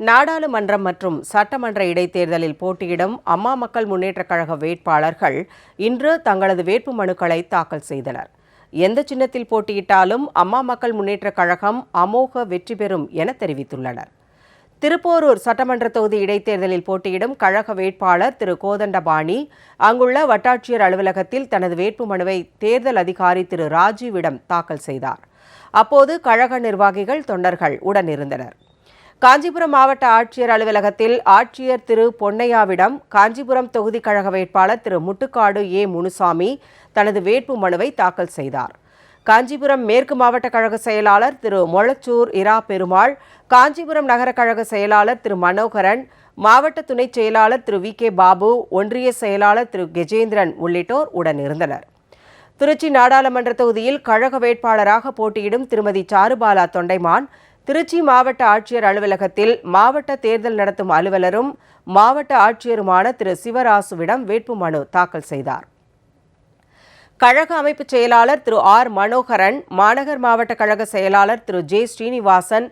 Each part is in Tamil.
நாடாளுமன்றம் மற்றும் சட்டமன்ற இடைத்தேர்தலில் போட்டியிடும் அம்மா மக்கள் முன்னேற்றக் கழக வேட்பாளர்கள் இன்று தங்களது வேட்பு மனுக்களை தாக்கல் செய்தனர். எந்த சின்னத்தில் போட்டியிட்டாலும் அம்மா மக்கள் முன்னேற்றக் கழகம் அமோக வெற்றி பெறும் என தெரிவித்துள்ளனர். திருப்போரூர் சட்டமன்ற தொகுதி இடைத்தேர்தலில் போட்டியிடும் கழக வேட்பாளர் திரு. கோதண்டபாணி அங்குள்ள வட்டாட்சியர் அலுவலகத்தில் தனது வேட்புமனுவை தேர்தல் அதிகாரி திரு. ராஜீவிடம் தாக்கல் செய்தார். அப்போது கழக நிர்வாகிகள் தொண்டர்கள் உடனிருந்தனர். காஞ்சிபுரம் மாவட்ட ஆட்சியர் அலுவலகத்தில் ஆட்சியர் திரு பொன்னையாவிடம் காஞ்சிபுரம் தொகுதி கழக வேட்பாளர் திரு முட்டுக்காடு ஏ முனுசாமி தனது வேட்பு மனுவை தாக்கல் செய்தார். காஞ்சிபுரம் மேற்கு மாவட்ட கழக செயலாளர் திரு மொளச்சூர் இரா பெருமாள் காஞ்சிபுரம் நகர கழக செயலாளர் திரு மனோகரன் மாவட்ட துணைச் செயலாளர் திரு வி கே பாபு ஒன்றிய செயலாளர் திரு கஜேந்திரன் உள்ளிட்டோர் உடனிருந்தனர். திருச்சி நாடாளுமன்ற தொகுதியில் கழக வேட்பாளராக போட்டியிடும் திருமதி சாருபாலா தொண்டைமான் திருச்சி மாவட்ட ஆட்சியர் அலுவலகத்தில் மாவட்ட தேர்தல் நடத்தும் அலுவலரும் மாவட்ட ஆட்சியருமான திரு. சிவராசுவிடம் வேட்புமனு தாக்கல் செய்தார். கழக அமைப்பு செயலாளர் திரு. ஆர். மனோகரன் மாநகர் மாவட்ட கழக செயலாளர் திரு. ஜே. ஸ்ரீனிவாசன்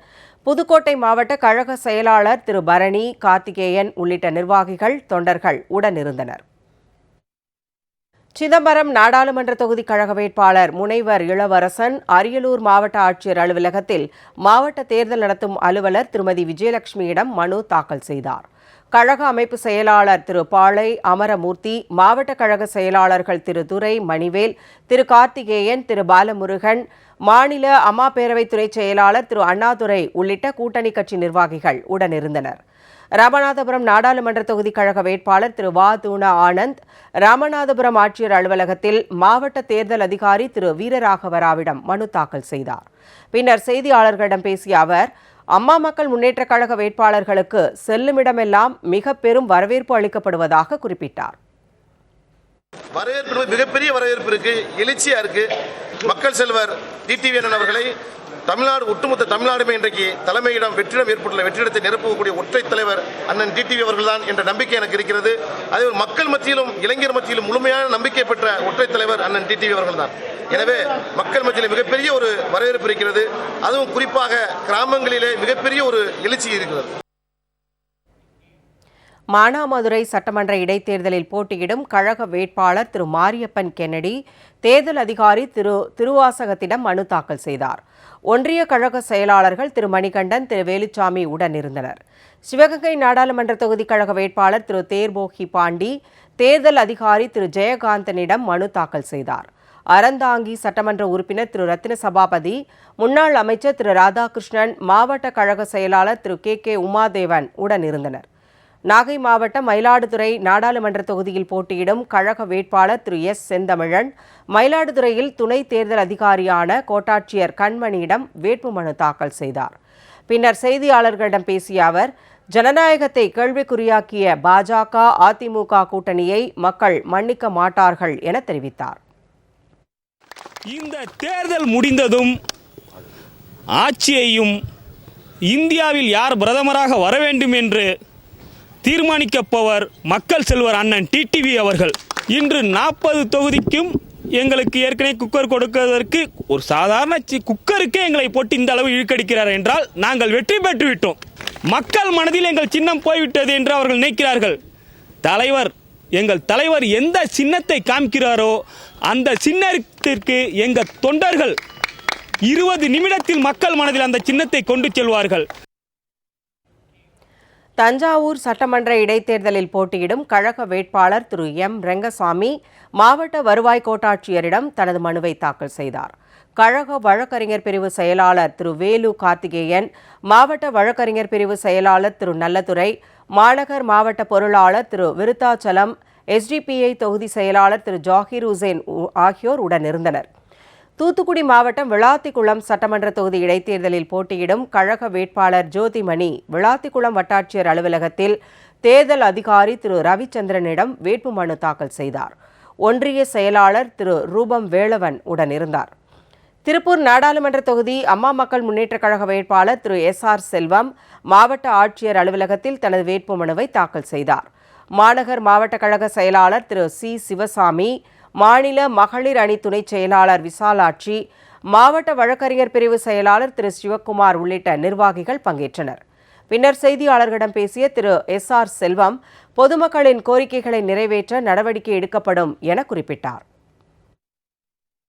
புதுக்கோட்டை மாவட்ட கழக செயலாளர் திரு. பரணி கார்த்திகேயன் உள்ளிட்ட நிர்வாகிகள் தொண்டர்கள் உடனிருந்தனர். சிதம்பரம் நாடாளுமன்ற தொகுதி கழக வேட்பாளர் முனைவர் இளவரசன் அரியலூர் மாவட்ட ஆட்சியர் அலுவலகத்தில் மாவட்ட தேர்தல் நடத்தும் அலுவலர் திருமதி விஜயலட்சுமியிடம் மனு தாக்கல் செய்தார். கழக அமைப்பு செயலாளர் திரு பாளை அமரமூர்த்தி மாவட்ட கழக செயலாளர்கள் திரு துரை மணிவேல் திரு கார்த்திகேயன் திரு பாலமுருகன் மாநில அம்மா பேரவை துறை செயலாளர் திரு அண்ணாதுரை உள்ளிட்ட கூட்டணி கட்சி நிர்வாகிகள் உடனிருந்தனர். ராமநாதபுரம் நாடாளுமன்ற தொகுதி கழக வேட்பாளர் திரு வா. தூணா ஆனந்த் ராமநாதபுரம் ஆட்சியர் அலுவலகத்தில் மாவட்ட தேர்தல் அதிகாரி திரு வீரராகவராவிடம் மனு தாக்கல் செய்தார். பின்னர் செய்தியாளர்களிடம் பேசிய அவர் அம்மா மக்கள் முன்னேற்றக் கழக வேட்பாளர்களுக்கு செல்லுமிடமெல்லாம் மிக பெரும் வரவேற்பு அளிக்கப்படுவதாக குறிப்பிட்டார். வரவேற்பு மிகப்பெரிய வரவேற்பு இருக்கு எழுச்சியா இருக்கு. மக்கள் செல்வர் டிடிவி அண்ணன் அவர்களை தமிழ்நாடு ஒட்டுமொத்த தமிழ்நாடுமே இன்றைக்கு தலைமையிடம் வெற்றிடம் ஏற்பட்டுள்ள வெற்றிடத்தை நிரப்பக்கூடிய ஒற்றை தலைவர் அண்ணன் டிடிவி அவர்கள்தான் என்ற நம்பிக்கை எனக்கு இருக்கிறது. அதே மக்கள் மத்தியிலும் இளைஞர் மத்தியிலும் முழுமையான நம்பிக்கை பெற்ற ஒற்றை தலைவர் அண்ணன் டிடிவி அவர்கள்தான். எனவே மக்கள் மத்தியில் மிகப்பெரிய ஒரு வரவேற்பு இருக்கிறது. அதுவும் குறிப்பாக கிராமங்களிலே மிகப்பெரிய ஒரு எழுச்சி இருக்கிறது. மானாமதுரை சட்டமன்ற இடைத்தேர்தலில் போட்டியிடும் கழக வேட்பாளர் திரு மாரியப்பன் கென்னடி தேர்தல் அதிகாரி திரு திருவாசகத்திடம் மனு தாக்கல் செய்தார். ஒன்றிய கழக செயலாளர்கள் திரு மணிகண்டன் திரு வேலுச்சாமி உடனிருந்தனர் சிவகங்கை நாடாளுமன்ற தொகுதி கழக வேட்பாளர் திரு தேர்போகி பாண்டி தேர்தல் அதிகாரி திரு ஜெயகாந்தனிடம் மனு தாக்கல் செய்தார். அறந்தாங்கி சட்டமன்ற உறுப்பினர் திரு ரத்தின சபாபதி முன்னாள் அமைச்சர் திரு ராதாகிருஷ்ணன் மாவட்ட கழக செயலாளர் திரு கே கே உமாதேவன் உடனிருந்தனர் நாகை மாவட்டம் மயிலாடுதுறை நாடாளுமன்ற தொகுதியில் போட்டியிடும் கழக வேட்பாளர் திரு எஸ். செந்தமிழன். மயிலாடுதுறையில் துணை தேர்தல் அதிகாரியான கோட்டாட்சியர் கண்மணியிடம் வேட்புமனு தாக்கல் செய்தார். பின்னர் செய்தியாளர்களிடம் பேசிய அவர் ஜனநாயகத்தை கேள்விக்குறியாக்கிய பாஜக அதிமுக கூட்டணியை மக்கள் மன்னிக்க மாட்டார்கள் என தெரிவித்தார். இந்த தேர்தல் முடிந்ததும் ஆட்சியையும் இந்தியாவில் யார் பிரதமராக வர வேண்டும் என்று தீர்மானிக்கப்பவர் மக்கள் செல்வர் அண்ணன் டிடிவி அவர்கள். இன்று நாற்பது தொகுதிக்கும் எங்களுக்கு ஏற்கனவே குக்கர் கொடுப்பதற்கு ஒரு சாதாரண சி- குக்கருக்கே எங்களை போட்டு இந்த அளவு இழுக்கடிக்கிறார் என்றால் நாங்கள் வெற்றி பெற்றுவிட்டோம் மக்கள் மனதில் எங்கள் சின்னம் போய்விட்டது என்று அவர்கள் நினைக்கிறார்கள். தலைவர் எங்கள் தலைவர் எந்த சின்னத்தை காமிக்கிறாரோ அந்த சின்னத்திற்கு எங்கள் தொண்டர்கள் இருபது நிமிடத்தில் மக்கள் மனதில் அந்த சின்னத்தை கொண்டு செல்வார்கள். தஞ்சாவூர் சட்டமன்ற இடைத்தேர்தலில் போட்டியிடும் கழக வேட்பாளர் திரு எம். ரெங்கசாமி மாவட்ட வருவாய் கோட்டாட்சியரிடம் தனது மனுவை தாக்கல் செய்தார். கழக வழக்கறிஞர் பிரிவு செயலாளர் திரு வேலு கார்த்திகேயன் மாவட்ட வழக்கறிஞர் பிரிவு செயலாளர் திரு நல்லதுரை மாநகர் மாவட்ட பொருளாளர் திரு விருத்தாச்சலம் எஸ்டிபிஐ தொகுதி செயலாளர் திரு ஜாகிர் உசேன் உ- ஆகியோர் உடனிருந்தனர் தூத்துக்குடி மாவட்டம் விளாத்திக்குளம் சட்டமன்ற தொகுதி இடைத்தேர்தலில் போட்டியிடும் கழக வேட்பாளர் ஜோதிமணி விளாத்திக்குளம் வட்டாட்சியர் அலுவலகத்தில் தேர்தல் அதிகாரி திரு ரவிச்சந்திரனிடம் வேட்புமனு தாக்கல் செய்தார். ஒன்றிய செயலாளர் திரு ரூபம் வேளவன் உடனிருந்தார் திருப்பூர் நாடாளுமன்ற தொகுதி அம்மா மக்கள் முன்னேற்றக் கழக வேட்பாளர் திரு எஸ் ஆர் செல்வம் மாவட்ட ஆட்சியர் அலுவலகத்தில் தனது வேட்புமனுவை தாக்கல் செய்தார். மாநகர் மாவட்ட கழக செயலாளர் திரு சி சிவசாமி மாநில மகளிர் அணி துணைச் செயலாளர் விசாலாட்சி மாவட்ட வழக்கறிஞர் பிரிவு செயலாளர் திரு. சிவக்குமார் உள்ளிட்ட நிர்வாகிகள் பங்கேற்றனர். பின்னர் செய்தியாளர்களிடம் பேசிய திரு. எஸ். ஆர். செல்வம் பொதுமக்களின் கோரிக்கைகளை நிறைவேற்ற நடவடிக்கை எடுக்கப்படும் என குறிப்பிட்டார்.